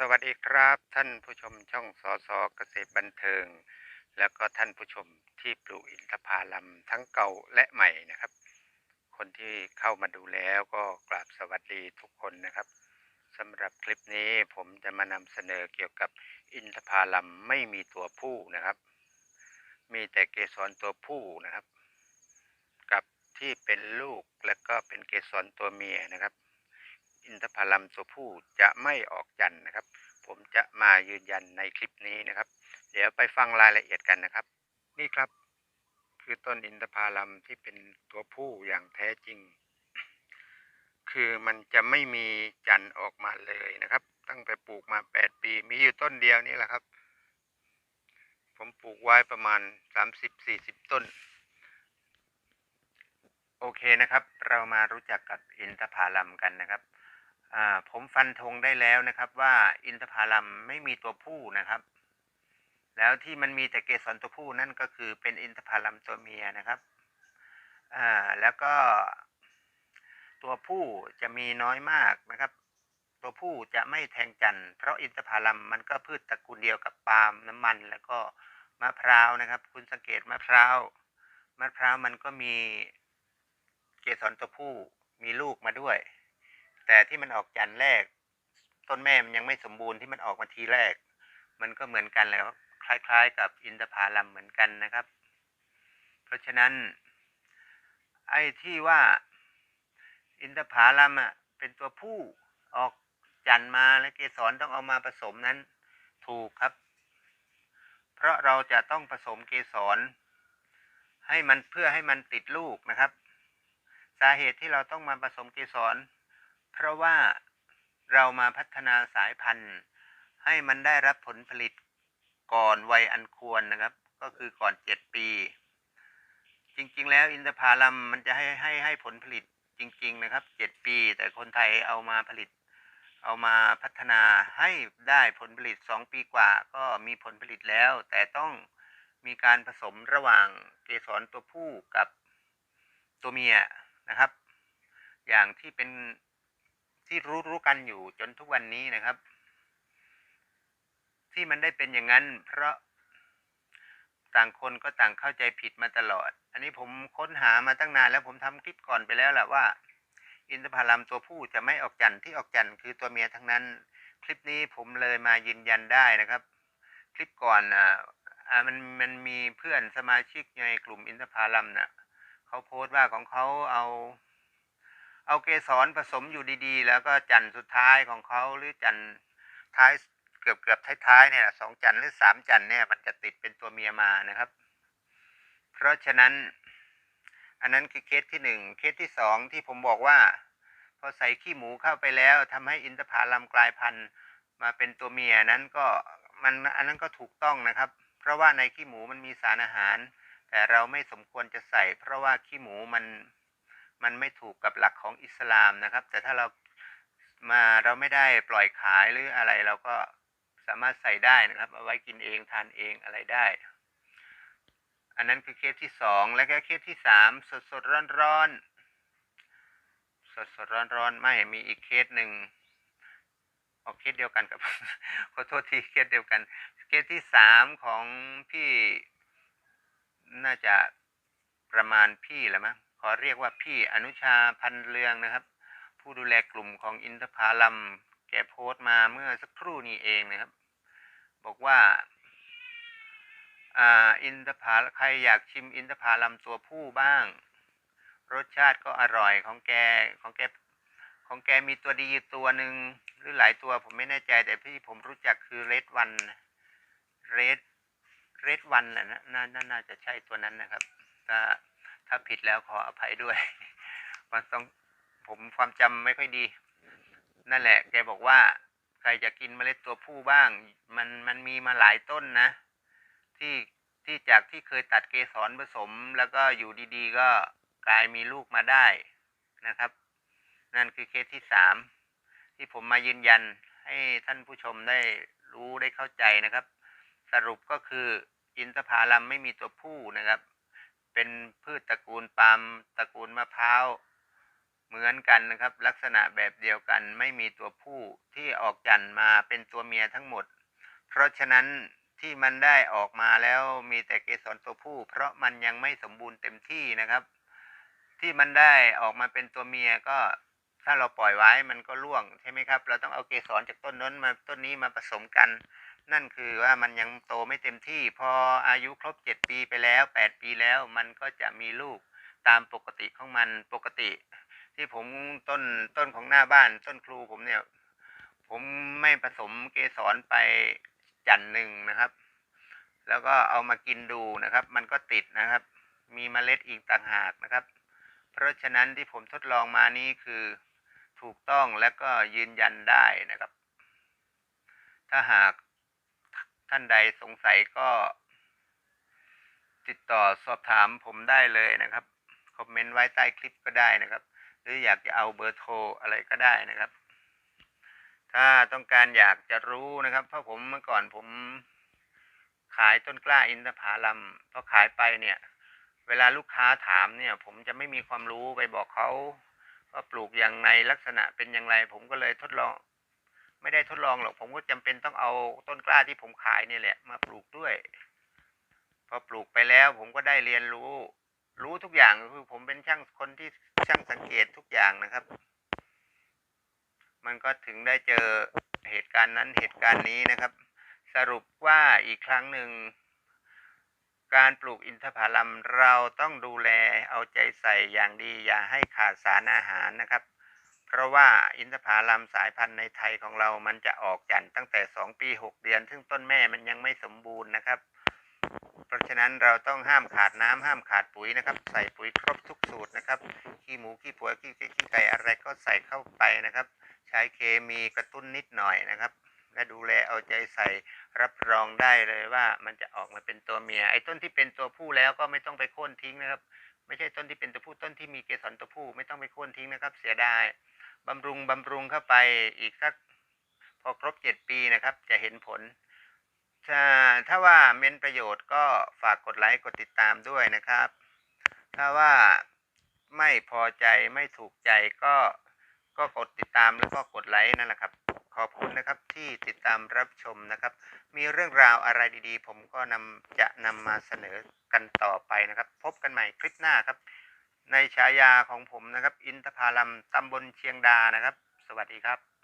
สวัสดีครับท่านผู้ชมช่องสอสอเกษตรบันเทิง แล้วก็ท่านผู้ชมที่ปลูกอินทผลัมทั้งเก่าและใหม่นะครับ คนที่เข้ามาดูแล้วก็กราบสวัสดีทุกคนนะครับสำหรับคลิปนี้ผมจะมานำเสนอเกี่ยวกับอินทผลัมไม่มีตัวผู้นะครับ มีแต่เกสรตัวผู้นะครับ กับที่เป็นลูกและก็เป็นเกสรตัวเมียนะครับ อินทผลัมตัวผู้จะไม่ออกจันทร์นะครับ ผมจะมายืนยันในคลิปนี้นะครับ เดี๋ยวไปฟังรายละเอียดกันนะครับ นี่ครับ คือต้นอินทผลัมที่เป็นตัวผู้อย่างแท้จริง คือมันจะไม่มีจันทร์ออกมาเลยนะครับ ตั้งแต่ปลูกมาแปดปีมีอยู่ต้นเดียวนี่แหละครับ ผมปลูกไว้ประมาณสามสิบสี่สิบต้นโอเคนะครับ เรามารู้จักกับอินทผลัมกันนะครับ ผมฟันธงได้แล้วนะครับว่าอินทผลัมไม่มีตัวผู้นะครับ แล้วที่มันมีแต่เกสรตัวผู้นั่นก็คือเป็นอินทผลัมตัวเมียนะครับแล้วก็ตัวผู้จะมีน้อยมากนะครับ ตัวผู้จะไม่แทงจันทร์เพราะอินทผลัมมันก็พืชตระกูลเดียวกับปาล์มน้ำมัน แล้วก็มะพร้าวนะครับ คุณสังเกตมะพร้าวมะพร้าวมันก็มีเกสรตัวผู้มีลูกมาด้วย แต่ที่มันออกจันแรก ต้นแม่มันยังไม่สมบูรณ์ที่มันออกมาทีแรก มันก็เหมือนกันแล้ว คล้ายๆ กับอินทผลัมเหมือนกันนะครับ เพราะฉะนั้น ไอ้ที่ว่าอินทผลัมอะเป็นตัวผู้ออกจันมาและเกสรต้องเอามาผสมนั้นถูกครับ เพราะเราจะต้องผสมเกสร ให้มันเพื่อให้มันติดลูกนะครับ สาเหตุที่เราต้องมาผสมเกสร เพราะว่าเรามาพัฒนาสายพันธุ์ ให้มันได้รับผลผลิตก่อนวัยอันควรนะครับ ก็คือก่อนเจ็ดปี จริงๆ แล้วอินทผลัมมันจะให้ให้ให้ผลผลิตจริง ๆ นะครับเจ็ดปี แต่คนไทยเอามาผลิต เอามาพัฒนาให้ได้ผลผลิตสองปีกว่า ก็มีผลผลิตแล้ว แต่ต้องมีการผสมระหว่างเกสรตัวผู้กับตัวเมียนะครับ อย่างที่เป็น ที่รู้รู้กันอยู่จนทุกวันนี้นะครับ ที่มันได้เป็นอย่างนั้น เพราะต่างคนก็ต่างเข้าใจผิดมาตลอด อันนี้ผมค้นหามาตั้งนานแล้วผมทำคลิปก่อนไปแล้วแหละว่า อินทผลัมตัวผู้จะไม่ออกจันทร์ที่ออกจันทร์คือตัวเมียทั้งนั้น คลิปนี้ผมเลยมายืนยันได้นะครับ คลิปก่อนอ่ามันมันมีเพื่อนสมาชิกในกลุ่มอินทผลัมน่ะเขาโพสต์ว่าของเขาเอา เอาเกสรผสมอยู่ดีๆ แล้วก็จันทร์สุดท้ายของเขาหรือจันทร์ท้ายเกือบเกือบท้ายๆเนี่ยสองจันทร์หรือสามจันทร์เนี่ยมันจะติดเป็นตัวเมียมานะครับ เพราะฉะนั้น อันนั้นคือเคสที่หนึ่งเคสที่สองที่ผมบอกว่าพอใส่ขี้หมูเข้าไปแล้วทำให้อินทผลัมกลายพันธุ์มาเป็นตัวเมียนั้นก็มันอันนั้นก็ถูกต้องนะครับ เพราะว่าในขี้หมูมันมีสารอาหาร แต่เราไม่สมควรจะใส่ เพราะว่าขี้หมูมัน มันไม่ถูกกับหลักของอิสลามนะครับ แต่ถ้าเรามาเราไม่ได้ปล่อยขายหรืออะไรเราก็สามารถใส่ได้นะครับ เอาไว้กินเองทานเองอะไรได้ อันนั้นคือเคสที่สองแล้วก็เคสที่สามสดสดร้อนร้อนสดสดร้อนร้อนไม่มีอีกเคสหนึ่งออกเคสเดียวกันกับขอโทษทีเคสเดียวกัน เคสที่สามของพี่น่าจะประมาณพี่แหละมั้ง ขอเรียกว่าพี่อนุชาพันเรืองนะครับ ผู้ดูแลกลุ่มของอินทผลัมแกโพสต์มาเมื่อสักครู่นี้เองนะครับ บอกว่าอ่าอินทผลใครอยากชิมอินทผลัมตัวผู้บ้าง รสชาติก็อร่อยของแกของแกของแกมีตัวดีอยู่ตัวหนึ่งหรือหลายตัวผมไม่แน่ใจแต่ที่ผมรู้จักคือเรดวันเรดเรดวันแหละนะน่น่าน่าจะใช่ตัวนั้นนะครับถ้า ถ้าผิดแล้วขออภัยด้วยมันต้องผมความจำไม่ค่อยดี นั่นแหละ แกบอกว่า ใครจะกินเมล็ดตัวผู้บ้าง มันมันมีมาหลายต้นนะ ที่ที่จากที่เคยตัดเกสรผสม แล้วก็อยู่ดีๆ ก็กลายมีลูกมาได้นะครับ นั่นคือเคสที่สามที่ผมมายืนยันให้ท่านผู้ชมได้รู้ได้เข้าใจนะครับ สรุปก็คืออินทผลัมไม่มีตัวผู้นะครับ เป็นพืชตระกูลปาล์มตระกูลมะพร้าวเหมือนกันนะครับ ลักษณะแบบเดียวกันไม่มีตัวผู้ที่ออกจันมาเป็นตัวเมียทั้งหมด เพราะฉะนั้นที่มันได้ออกมาแล้วมีแต่เกสรตัวผู้ เพราะมันยังไม่สมบูรณ์เต็มที่นะครับ ที่มันได้ออกมาเป็นตัวเมียก็ถ้าเราปล่อยไว้มันก็ร่วงใช่ไหมครับ เราต้องเอาเกสรจากต้นนั้นมาต้นนี้มาผสมกัน นั่นคือว่ามันยังโตไม่เต็มที่ พออายุครบเจ็ดปีไปแล้วแปดปีแล้ว มันก็จะมีลูกตามปกติของมันปกติ ที่ผมต้นต้นของหน้าบ้านต้นครูผมเนี่ย ผมไม่ผสมเกสรไปจันทร์หนึ่งนะครับ แล้วก็เอามากินดูนะครับ มันก็ติดนะครับ มีเมล็ดอีกต่างหากนะครับ เพราะฉะนั้นที่ผมทดลองมานี้คือถูกต้องและก็ยืนยันได้นะครับ ถ้าหาก ท่านใดสงสัยก็ ติดต่อสอบถามผมได้เลยนะครับ คอมเมนต์ไว้ใต้คลิปก็ได้นะครับ หรืออยากจะเอาเบอร์โทรอะไรก็ได้นะครับ ถ้าต้องการอยากจะรู้นะครับ เพราะผมเมื่อก่อนผมขายต้นกล้าอินทผลัมพอขายไปเนี่ย เวลาลูกค้าถามเนี่ย ผมจะไม่มีความรู้ไปบอกเขาว่าปลูกอย่างไรลักษณะเป็นอย่างไร ผมก็เลยทดลอง ไม่ได้ทดลองหรอกผมก็จำเป็นต้องเอาต้นกล้าที่ผมขายนี่แหละมาปลูกด้วย พอปลูกไปแล้วผมก็ได้เรียนรู้ รู้ทุกอย่างก็คือผมเป็นช่างคนที่ช่างสังเกตทุกอย่างนะครับ มันก็ถึงได้เจอเหตุการณ์นั้นเหตุการณ์นี้นะครับ สรุปว่าอีกครั้งหนึ่งการปลูกอินทผลัมเราต้องดูแลเอาใจใส่อย่างดีอย่าให้ขาดสารอาหารนะครับ เพราะว่าอินทผลัมสายพันธุ์ในไทยของเรามันจะออกจันตั้งแต่ 2 ปี 6 เดือน ซึ่งต้นแม่มันยังไม่สมบูรณ์นะครับ เพราะฉะนั้นเราต้องห้ามขาดน้ำห้ามขาดปุ๋ยนะครับ ใส่ปุ๋ยครบทุกสูตรนะครับ ขี้หมูขี้ผัวขี้ขี้ไก่อะไรก็ใส่เข้าไปนะครับ ใช้เคมีกระตุ้นนิดหน่อยนะครับและดูแลเอาใจใส่รับรองได้เลยว่ามันจะออกมาเป็นตัวเมีย ไอ้ต้นที่เป็นตัวผู้แล้วก็ไม่ต้องไปโค่นทิ้งนะครับ ไม่ใช่ต้นที่เป็นตัวผู้ต้นที่มีเกสรตัวผู้ไม่ต้องไปโค่นทิ้งนะครับ เสียดาย บำรุงบำรุงเข้าไปอีกสักพอครบเจ็ดปีนะครับ จะเห็นผล ถ้าถ้าว่าเม้นประโยชน์ก็ฝากกดไลค์กดติดตามด้วยนะครับ ถ้าว่าไม่พอใจไม่ถูกใจก็ก็กดติดตามแล้วก็กดไลค์นั่นแหละครับ ขอบคุณนะครับที่ติดตามรับชมนะครับ มีเรื่องราวอะไรดีๆ ผมก็นำจะนำมาเสนอกันต่อไปนะครับ พบกันใหม่คลิปหน้าครับ ในฉายาของผมนะครับ อินทผลัมตำบลเชียงดานะครับ สวัสดีครับ